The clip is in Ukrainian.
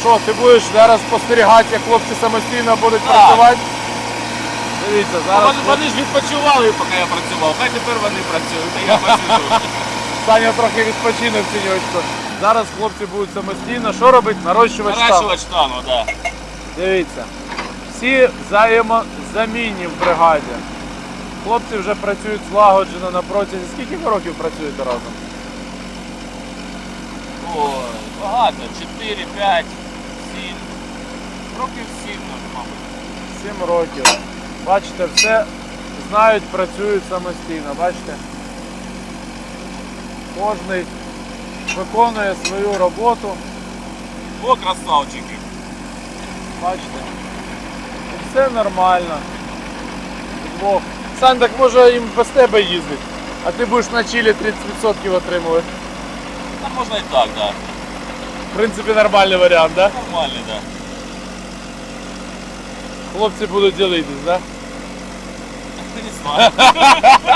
що, ти будеш зараз спостерігати, як хлопці самостійно будуть Так. працювати? Дивіться, зараз Вони, вони ж відпочивали, поки я працював. Хай тепер вони працюють, а я посиджу. Саня трохи відпочине в тіньочку. Зараз хлопці будуть самостійно. Що робить? Нарощувати штангу. Наращувати штангу, так. Дивіться, всі взаємозамінні в бригаді. Хлопці вже працюють злагоджено на протязі. Скільки ви років працюєте разом? Ой, багато. 4, 5, 7. Років 7, мабуть. Сім років. Бачите, все знають, працюють самостійно. Бачите? Кожний виконує свою роботу. О, красавчики. Бачите? І все нормально. Вдвох. Сань, так може їм без тебе їздить, а ти будеш на чилі 30% отримувати. Та можна і так, так. В принципі, нормальний варіант, да? Нормальний, так. Хлопці будуть ділитись, да? Не знаю.